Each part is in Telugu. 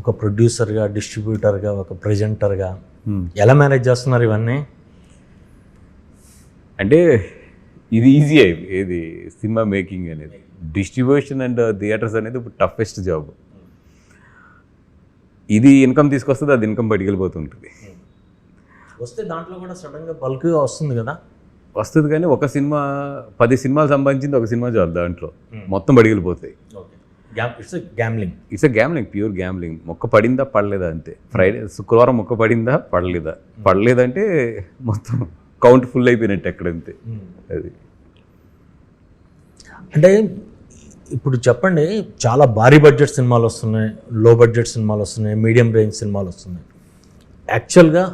ఒక ప్రొడ్యూసర్గా డిస్ట్రిబ్యూటర్గా ఒక ప్రజెంటర్గా Hmm. ఎలా మేనేజ్ చేస్తున్నారు ఇవన్నీ? అంటే ఇది ఈజీ అయింది ఏది సినిమా మేకింగ్ అనేది. డిస్ట్రిబ్యూషన్ అండ్ థియేటర్స్ అనేది ఇప్పుడు టఫెస్ట్ జాబ్ ఇది ఇన్కమ్ తీసుకొస్తుంది అది ఇన్కమ్ బయటికి వెళ్ళిపోతుంటుంది. వస్తే దాంట్లో కూడా సడన్గా బల్క్గా వస్తుంది కదా? వస్తుంది కానీ ఒక సినిమా పది సినిమాలు సంబంధించింది ఒక సినిమా చాలు దాంట్లో. మొత్తం వెళ్ళిపోతాయి. Okay game it's gambling it's a gambling pure gambling మొక్క పడిందా పడలేదా అంతే. ఫ్రైడే శుక్రవారం మొక్క పడిందా పడలేదా? పడలేదంటే మొత్తం కౌంట్ ఫుల్ అయిపోయినట్టు ఎక్కడంతే అది. అంటే ఇప్పుడు చెప్పండి చాలా భారీ బడ్జెట్ సినిమాలు వస్తున్నాయి లో బడ్జెట్ సినిమాలు వస్తున్నాయి మీడియం రేంజ్ సినిమాలు వస్తున్నాయి. యాక్చువల్గా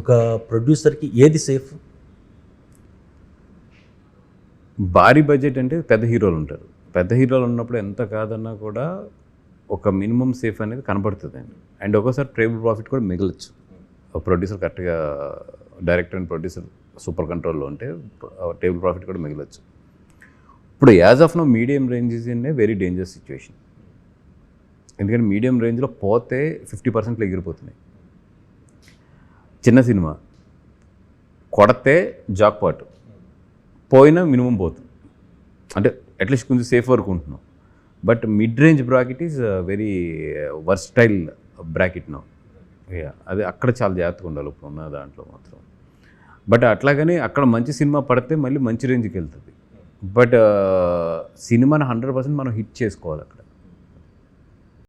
ఒక ప్రొడ్యూసర్కి ఏది సేఫ్ భారీ బడ్జెట్ అంటే పెద్ద హీరోలు ఉంటారు. పెద్ద హీరోలు ఉన్నప్పుడు ఎంత కాదన్నా కూడా ఒక మినిమం సేఫ్ అనేది కనబడుతుంది అండి అండ్ ఒకసారి టేబుల్ ప్రాఫిట్ కూడా మిగలచ్చు. ప్రొడ్యూసర్ కరెక్ట్గా డైరెక్టర్ అండ్ ప్రొడ్యూసర్ సూపర్ కంట్రోల్లో ఉంటే టేబుల్ ప్రాఫిట్ కూడా మిగలచ్చు. ఇప్పుడు as of now medium range is in a very dangerous situation. ఎందుకంటే మీడియం రేంజ్లో పోతే ఫిఫ్టీ పర్సెంట్లో ఎగిరిపోతున్నాయి. చిన్న సినిమా కొడితే జాక్పాట్ పోయినా మినిమం పోతుంది. అంటే అట్లీస్ట్ కొంచెం సేఫ్ వరకు ఉంటున్నాం. But mid range bracket is very versatile bracket no అది అక్కడ చాలా జాగ్రత్తగా ఉండాలి ఇప్పుడు ఉన్న దాంట్లో మాత్రం. బట్ అట్లాగని అక్కడ మంచి సినిమా పడితే మళ్ళీ మంచి రేంజ్కి వెళ్తుంది. బట్ సినిమాని హండ్రెడ్ పర్సెంట్ మనం హిట్ చేసుకోవాలి అక్కడ.